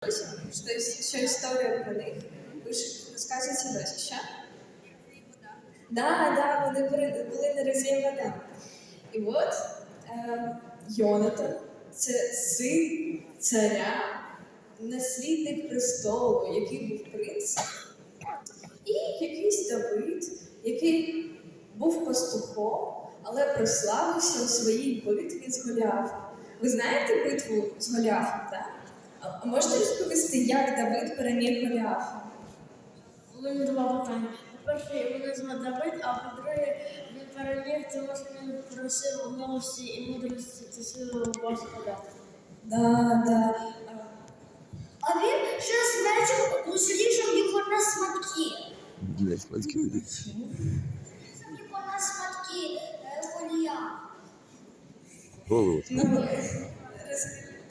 Що, що історія про них розказується досі, що? Да, да, вони були, на резі вода. І от е, Йонатан це син царя, наслідник престолу, який був принц, і якийсь Давид, який був пастухом, але прославився у своїй битві з Голіафом. Ви знаєте битву з Голіафом, так? Можете розповісти, як Давид переміг Голіафа? У мене два питання. По-перше, мене звати Давид, а по-друге, він переміг, тому що він просив милості і мудрості та сили Господа. Да, да. А, він ще з мечем розріжав його на сматки. Блять, смотри. Різав його на сматки е, Голія. Голову. Ну,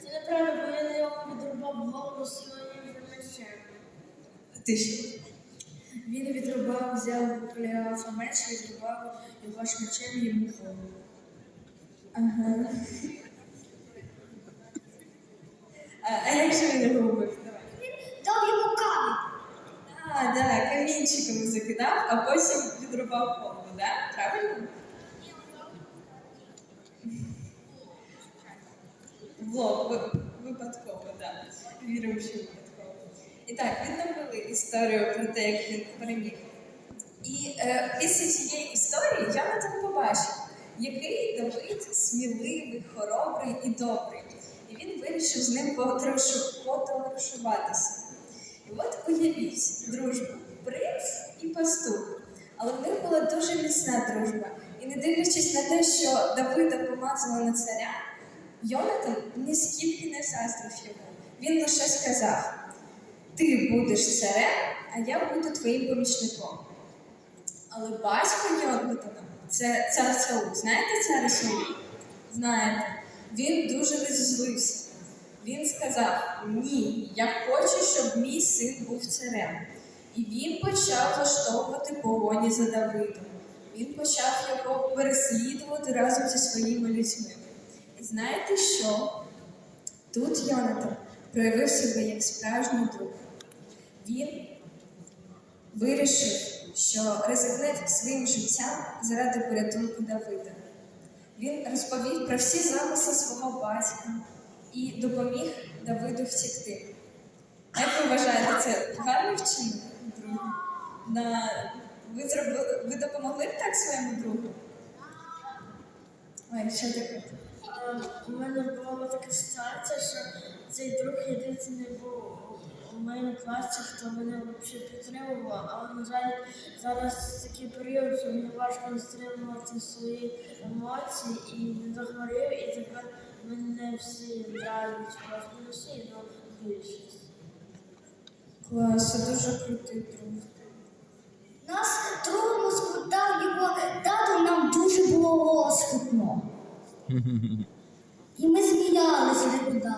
Це неправильно, бо він йому відрубав голову своїм мечем. ти? Він відрубав, взяв Голіафа меч, відрубав його ж мечем йому голову. Ага. А, а як він його вбив? Давай. Дав йому камінь. А, да, камінчиками закидав, а потім відрубав голову, да? Правильно? В лоб, ви- випадково, да. Віримо, що випадково. І так, відновили історію про те, як він переміг. І е, після цієї історії я Йонатан побачив, який Давид сміливий, хоробрий і добрий. І він вирішив з ним подорожуватися. І от уявіть дружбу, принц і пастух. Але в них була дуже міцна дружба. І не дивлячись на те, що Давида помазали на царя, Йонатан ніскільки не заздрив йому. Він лише сказав: Ти будеш царем, а я буду твоїм помічником. Але батько Йонатана це цар Саул. Знаєте царя Саул? Знаєте. Він дуже розізлився. Він сказав: Ні, я хочу, щоб мій син був царем. І він почав влаштовувати погоні за Давидом. Він почав його переслідувати разом зі своїми людьми. Знаєте що? Тут Йонатан проявив себе як справжній друг. Він вирішив, що ризикне своїм життям заради порятунку Давида. Він розповів про всі замисли свого батька і допоміг Давиду втекти. Як ви вважаєте, це гарний вчинок друга? На... Ви, зробили... ви допомогли б так своєму другу? Ой, що таке? У мене була така ситуація, що цей друг єдиний був у моєму класі, хто мене взагалі підтримував, але, на жаль, зараз такий період, що мені важко стримувати свої емоції і не захворів, і тепер мене всі просто не всі, але більшість. Клас, це дуже крутий друг. Нас другому І ми сміялися нікуди.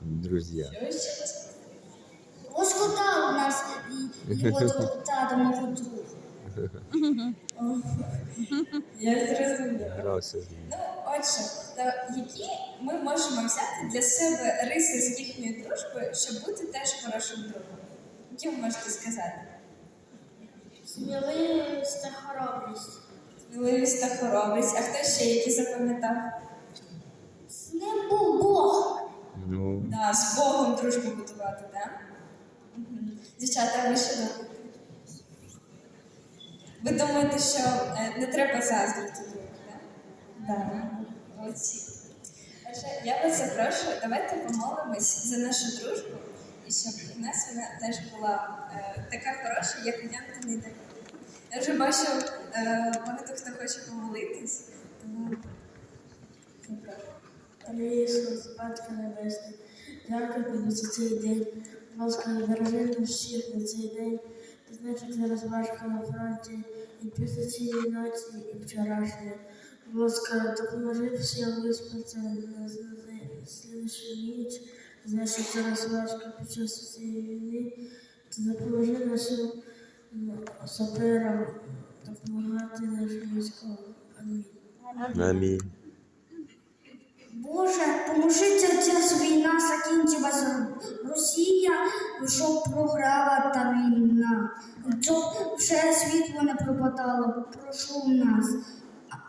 Друзья. Що ще раз? Лоскотав нас і його тато мого друга. Я зрозуміла. Грався з ним. Ну, отже, то які ми можемо взяти для себе риси з їхньої дружби, щоб бути теж хорошим другом? Які ви можете сказати? Сміливість та хоробрість. Сміливість та хоробрість. А хто ще які запам'ятав? З ним був Бог. Ну, Да, з Богом дружбу будувати, так? Мгм. Дівчата, ви що думаєте? Ви думаєте, що е, не треба заздрити другу, так? Да. Молодці. Отже, я вас запрошую, давайте помолимось за нашу дружбу, і щоб в нас вона теж була е, така хороша, як у Янки не Я вже бачу, е, багато хто хоче помолитись, тому. Ісус, Батько Небесний, дякую тобі за цей день. Будь ласка, бережи всіх на цей день. Ти знаєш, як зараз важко на фронті, і після цієї ночі, і вчорашньої. Будь ласка, допоможи всім виспатися на, слідчу ніч. Знаєш, як зараз важко під час цієї війни. Допоможи нашим саперам допомагати нашим військовим. Амінь. амінь. Боже, поможи ця, війна закінчилася. Росія, щоб програла та війна. Щоб вже світло не пропадало. Прошу в нас.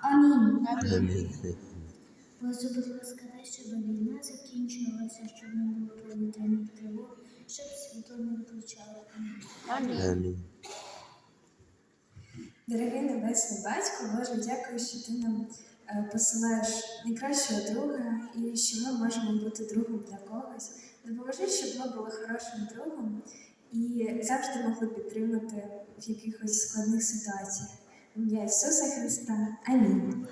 Амінь. Амінь. Боже, будь ласка, дай, щоб війна закінчилася, щоб не було повітряних тривог, щоб світло не виключало. Амінь. Амінь. Дорогий небесний батько, Боже, дякую, що ти нам е, посилаєш найкращого друга і що ми можемо бути другом для когось. Допоможи, щоб ми були хорошим другом і завжди могли підтримати в якихось складних ситуаціях. Ім'я Ісуса Христа. Амінь.